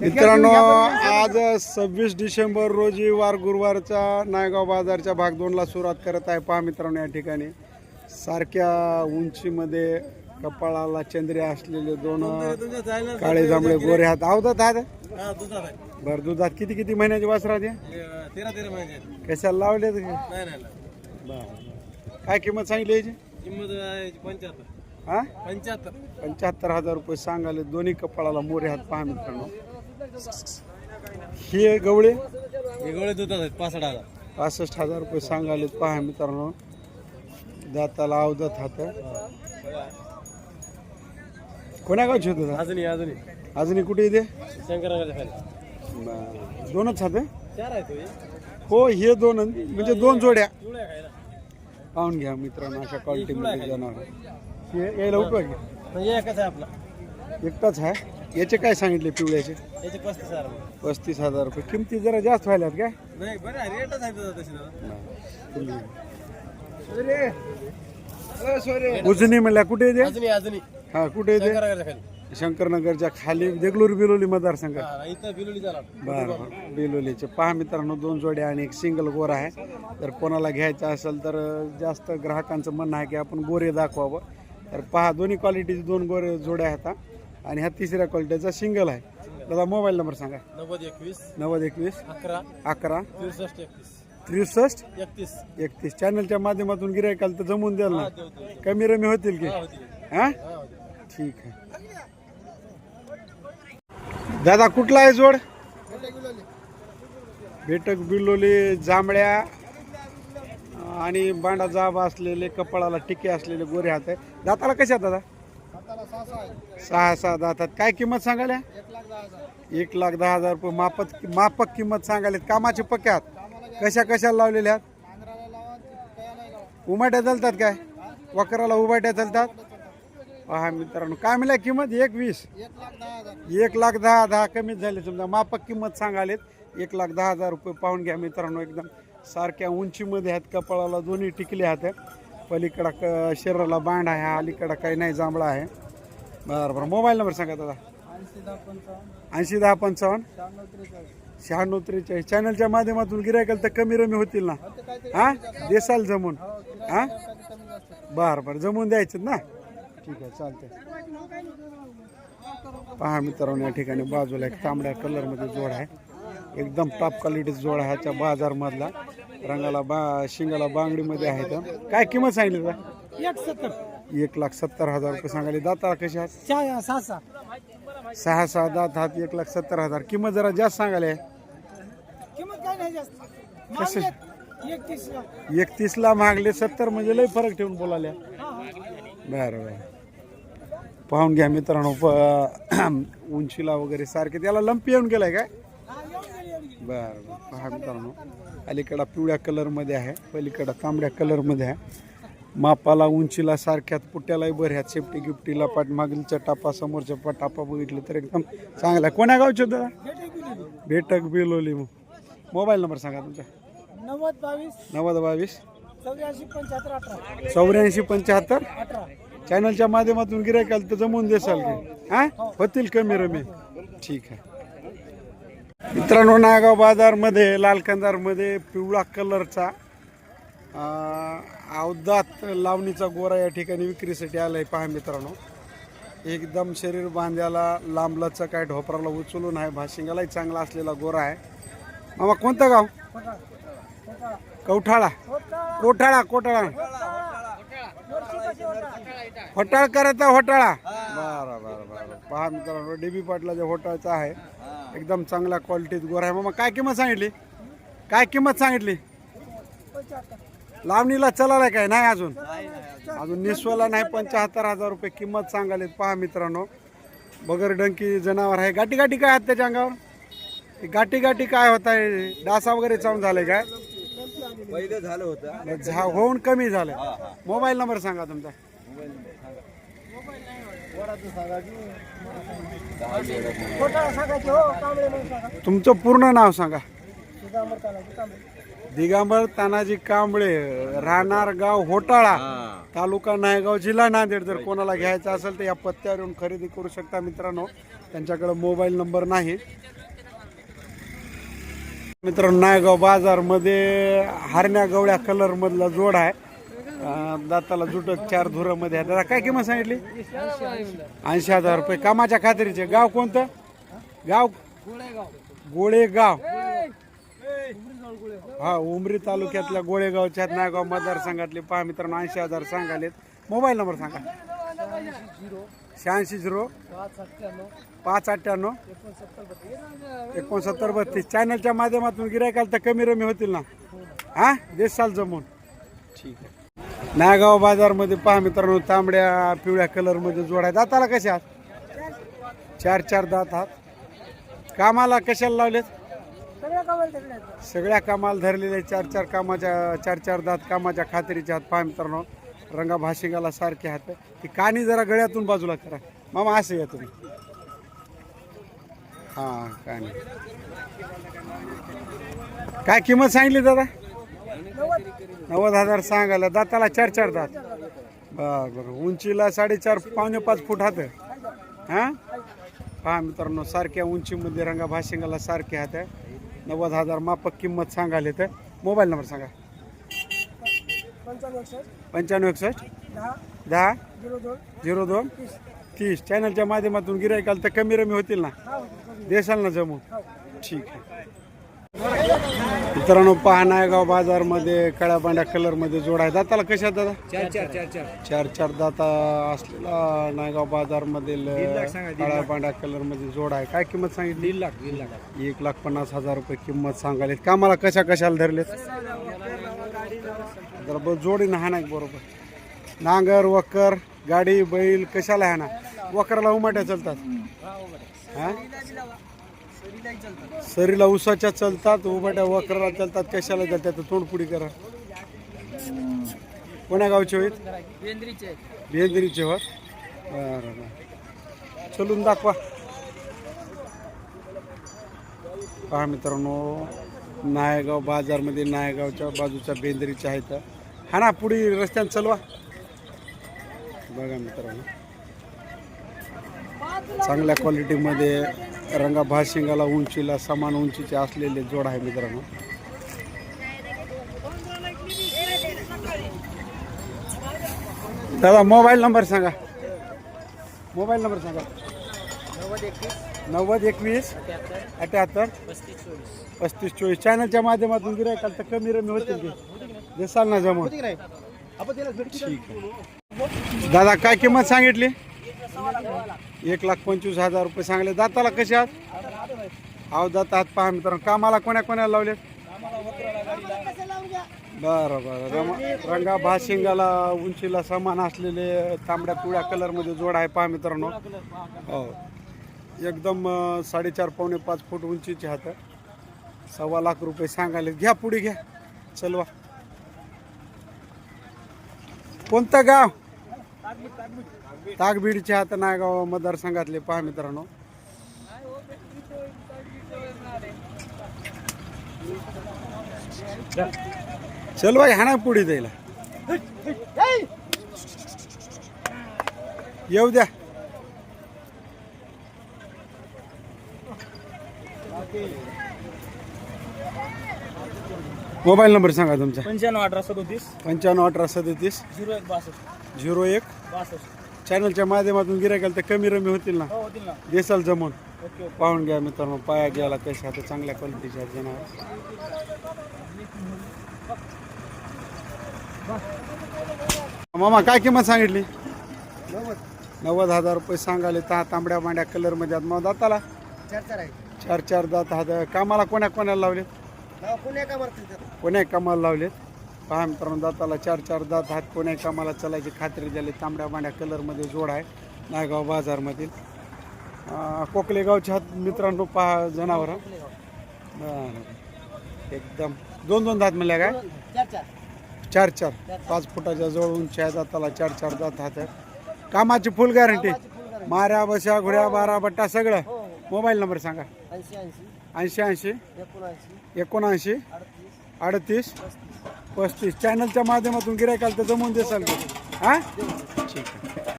मित्रांनो आज सव्वीस डिसेंबर रोजी वार गुरुवारचा नायगाव बाजारच्या भाग दोनला सुरुवात करत आहे. पहा मित्रांनो या ठिकाणी सारख्या उंचीमध्ये कपाळाला चंद्रे असलेले दोन काळे जांभळे गोरे हात. आवतात हात बर दुधात किती किती महिन्याची वासर राहते कशाला लावले काय किंमत सांगितली याची? पंच्याहत्तर. हा? पंच्याहत्तर. पंच्याहत्तर हजार रुपये सांगाले दोन्ही कपाळाला मोरे हात पहा मित्रांनो. हे गवळे? हे दुधात आहेत पासष्ट हजार. पासष्ट हजार रुपये सांगाले पहा मित्रांनो. दाताला अवदत हात कोण्या गावचे होते दादा? अजूनही अजूनही. अजूनही कुठे येते शंकरनगरच्या खाली बरं. दोनच हात आहे? चार. हो हे दोन म्हणजे दोन जोड्या. खायला पाहून घ्या मित्रांनो अशा क्वालिटीमध्ये जनावर हे यायला उपयोग? आहे. म्हणजे एकच आहे आपला. एकटाच आहे? याचे काय सांगितले पिवळ्याचे? याचे पस्तीस हजार रुपये. पस्तीस हजार रुपये. किमती जरा जास्त व्हायल्यात काय? नाही बरं रेटच आहे. उजनी म्हणल्या कुठे येते हा कुठे येते शंकरनगरच्या खाली. देगलूर बिलोली मतदारसंघ. बरं बरं. बिलोलीचे. पहा मित्रांनो दोन जोड्या आणि एक सिंगल गोर आहे. तर कोणाला घ्यायचं असेल तर जास्त ग्राहकांचं म्हणणं आहे की आपण गोरे दाखवावं. तर पहा दोन्ही क्वालिटीचे दोन गोरे जोड्या आहेत. आणि ह्या तिसऱ्या क्वालिटीचा सिंगल आहे. दादा मोबाईल नंबर सांगा. नव्वद एकवीस. नव्वद एकवीस. अकरा. अकरा. त्रेसष्ट एकतीस. त्रेसष्ट? एकतीस. एकतीस. चॅनलच्या माध्यमातून गिरायकाल तर जमून द्याल ना? कमी रमी होतील की? हा. हा? हा. ठीक आहे. दादा कुठला आहे जोड? बेटक बिलोली जांभळ्या आणि बांडा जाब असलेले कपाळाला टिके असलेले गोरे हात आहे दाताला कशा दादा? सहा सहा दातात. काय किंमत सांगाल्या एक लाख दहा हजार. रुपये. मापत मापक किंमत सांगायला. कामाचे पक्के कशा कशाला लावलेल्या आहेत? उमाट्या चालतात काय? वकराला उभाट्या चालतात? पहा मित्रांनो काय मिळाली किंमत? एक वीस एक लाख दहा दहा कमीच झाले समजा. मापक किंमत सांगालेत. एक लाख दहा हजार रुपये पाहून घ्या मित्रांनो एकदम. सारख्या उंचीमध्ये आहेत कपाळाला दोन्ही टिकले आहेत. पलीकडं क शरीराला बांड आहे अलीकडं काही नाही जांभळा आहे. बरं बरं. मोबाईल नंबर सांगा दादा. ऐंशी दहा पंचावन्न. शहाण्णव त्रेचाळीस. चॅनलच्या माध्यमातून गिरायकाल तर कमी रमी होतील ना? हां? देसाल जमून. हां? बरं बरं. जमून द्यायचं ना? ठीक आहे चालतंय. पहा मित्रांनो या ठिकाणी बाजूला एक तांबड्या कलरमध्ये जोड आहे. एकदम टॉप क्वालिटीचा जोड आहे ह्याच्या बाजारमधला. रंगाला बा शिंगाला बांगडीमध्ये आहे तर. काय किंमत सांगितली एक सत्तर एक लाख सत्तर हजार रुपये सांगायले. दाता कशी आहेत? सहा सहा सहा. सहा सहा दात हात एक लाख सत्तर हजार. किंमत जरा जास्त सांगायला. किंमत काय नाही जास्त. कसं? एकतीस एकतीसला मागले सत्तर म्हणजे लय फरक ठेवून बोलाल्या. बरं बरं. पाहून घ्या मित्रांनो प उंचीला वगैरे सारखे. त्याला लंपी येऊन गेलाय काय? बरं बरं. पहा मित्रांनो अलीकडा पिवळ्या कलरमध्ये आहे पलीकडा तांबड्या कलरमध्ये आहे. मापाला उंचीला सारख्यात पुट्यालाही बऱ्यात सेफ्टी गिफ्टीला पाठ मागीलच्या टापा समोरच्या पा टापा बघितलं तर एकदम चांगला. कोण्या गावचे दादा बेटक बिलोली मोबाईल नंबर सांगा तुमचा. नव्वद बावीस नव्वद बावीस चौऱ्याऐंशी पंच्याहत्तर अठरा. चौऱ्याऐंशी पंच्याहत्तर? चॅनलच्या माध्यमातून गिरायकाल तर जमवून देसाल की? हा होतील कमी रमी. ठीक आहे. मित्रांनो नागाव बाजारमध्ये लाल कंदारमध्ये पिवळा कलरचा अवदात लावणीचा गोरा या ठिकाणी विक्रीसाठी आलाय पहा मित्रांनो. एकदम शरीर बांध्याला लांबलाचा काय ढोपराला उचलून आहे भाशिंगालाही चांगला असलेला गोरा आहे. मामा कोणतं गाव? कवठाळा. कोठाळा कोठाळा. होटाळ करायचा होटाळा. बरं बरं बरं. पहा मित्रांनो डीबी पाटलाच्या होटाळचा आहे एकदम चांगल्या क्वालिटीत गोरा आहे. मामा काय किंमत सांगितली? काय किंमत सांगितली? लावणीला चलालाय काय? नाही अजून? अजून निस्वला नाही पंच्याहत्तर हजार रुपये किंमत सांगालेत पहा मित्रांनो. बगर डंकी जनावर आहे. गाठी गाठी काय आहेत त्याच्या अंगावर? गाठी गाठी काय होत आहे? डासा वगैरे चावून झाले काय? पहिलं झालं होतं. झा होऊन कमी झालं. मोबाईल नंबर सांगा तुमचा. हो? तुमचं पूर्ण नाव सांगा. दिगंबर तानाजी कांबळे राहणार गाव होटाळा तालुका नायगाव जिल्हा नांदेड. जर कोणाला घ्यायचं असेल तर या पत्त्यावर येऊन खरेदी करू शकता मित्रांनो. त्यांच्याकडे मोबाईल नंबर नाही. मित्रांनो नायगाव बाजारमध्ये हरण्या गवळ्या कलर मधला जोड आहे. दाताला जुटत चार धुरामध्ये आहे. दादा काय किंमत सांगितली? ऐंशी हजार रुपये. कामाच्या खात्रीचे. गाव कोणतं? गाव? गोळेगाव. हा उमरी तालुक्यातल्या गोळेगावच्या नायगाव मतदारसंघातले पहा मित्रांनो ऐंशी हजार सांगालेत. मोबाईल नंबर सांगा. शहाऐंशी झिरो पाच अठ्ठ्याण्णव एकोणसत्तर बत्तीस. चॅनलच्या माध्यमातून गिरायकाल तर कमी रमी होतील ना? हा? देशाल जमून. ठीक आहे नायगाव बाजारमध्ये पहा मित्रांनो तांबड्या पिवळ्या कलरमध्ये जोडाय. दाताला कशा आहात? चार चार दात आहात. कामाला कशाला लावलेत? सगळ्या कामाला धरलेल्या धरलेले चार चार कामाच्या चार चार दात कामाच्या खात्रीच्या हात पहा मित्रांनो. रंगा भाशिंगाला सारखे हात. ती कानी जरा गळ्यातून बाजूला करा. मामा असं या तुम्ही. हा कानी काय किंमत सांगली दादा? नव्वद हजार सांगायला. दाताला चार चार दात. बर बरं. उंचीला साडेचार पावणे पाच फूट हात हा? पहा मित्रांनो सारख्या उंचीमध्ये रंगा भाशिंगाला सारखे हात आहे. नव्वद हजार मापक किंमत सांगाले तर मोबाईल नंबर सांगा. पंच्याण्णव एकसष्ट. दहा. झिरो दोन. तीस. चॅनलच्या माध्यमातून गिरायकाल तर कमी रमी होतील ना? हा होतो देसाल ना जमू? ठीक आहे. मित्रांनो पहा नायगाव बाजारमध्ये काळ्या पांढऱ्या कलरमध्ये जोड आहे. दाताला कशा दादा? चार चार चार चार. चार चार दाता असलेला नायगाव बाजारमधील काळ्या पांढऱ्या कलरमध्ये जोड आहे. काय किंमत सांगितली? दीड लाख दीड लाख. एक लाख पन्नास हजार रुपये किंमत सांगाले कामाला कशा कशाला धरलेत? जरा जोडी ना ना बरोबर? नांगर वकर गाडी बैल कशाला आहे ना वकराला उमाट्या चालतात. हा? सरीला उसाच्या चालतात उमाट्या वकराला चालतात कशाला चालतात तोंडपुडी करा. कोण्या गावचे होईल बेंद्रीचे. होत बरं बरं. चलून दाखवा. पहा मित्रांनो नायगाव बाजारमध्ये नायगावच्या बाजूच्या बेंदरीच्या आहेत. हा ना पुढे रस्त्याने चलवा. बघा मित्रांनो. चांगल्या क्वालिटीमध्ये रंगा भाशिंगाला उंचीला समान उंचीचे असलेले जोड आहे मित्रांनो. दादा मोबाईल नंबर सांगा. मोबाईल नंबर सांगा. नव्वद एकवीस अठ्याहत्तर पस्तीस चोवीस. चॅनलच्या माध्यमातून गिरायकाल तर कमी रमी होतील की? देसाल ना जमा ठीक आहे. दादा काय किंमत सांगितली? एक लाख पंचवीस हजार रुपये सांगले. दाताला कसे आहात? अहो दात आहात पहा मित्रांनो. कामाला कोण्या कोणाला लावले? बरं बरं. रमा रंगा भाशिंगाला उंचीला समान असलेले तांबड्या पिवळ्या कलरमध्ये जोड आहे पहा मित्रांनो. हो. एकदम साडेचार पावणे पाच फूट उंचीचे हात सव्वा लाख रुपये सांगायले. घ्या पुढे घ्या. चलवा. कोणतं गाव? ताकबीडचे हात नायगाव मतदारसंघातले पहा मित्रांनो. चल बाई हाणा पुढे जायला. येऊ द्या. मोबाईल नंबर सांगा तुमचा. पंच्याण्णव अठरा सदोतीस. पंच्याण्णव अठरा सदतीस. झिरो एक बासष्ट. झिरो एक. बासष्ट. चॅनलच्या माध्यमातून गिरायकाल तर कमी रमी होतील ना? हो होतील ना. देसाल जमून. ओके पाहून घ्या मित्रांनो पाया घ्यायला कशा आता चांगल्या क्वालिटीच्या जनावर. मामा काय किंमत सांगितली? नव्वद. हजार रुपये सांगाले ता तांबड्या मांड्या कलरमध्ये आहेत. मग दाताला? चार चार दात हात कामाला कोण्या कोणाला लावले कोण्या कामाला लावलेत? पहा मित्रांनो दाताला चार चार दात हात कोण्या कामाला चलायची खात्री झाली. तांबड्या मांड्या कलरमध्ये जोड आहे. नायगाव बाजारमधील. अं, कोकले गावचे हात मित्रांनो पहा जनावर. एकदम. दोन दोन दात म्हणल्या काय? चार चार. पाच फुटाच्या जवळ उंची आहे. दाताला चार चार दात हात आहे कामाची फुल गॅरंटी माऱ्या बशा घुड्या बारा बट्टा सगळं. मोबाईल नंबर सांगा. ऐंशी ऐंशी. ऐंशी ऐंशी. एकोणऐंशी. एकोणऐंशी. अडतीस. पस्तीस. चॅनलच्या माध्यमातून गिरायकाला तर जमवून देसाल का? हां? ठीक आहे.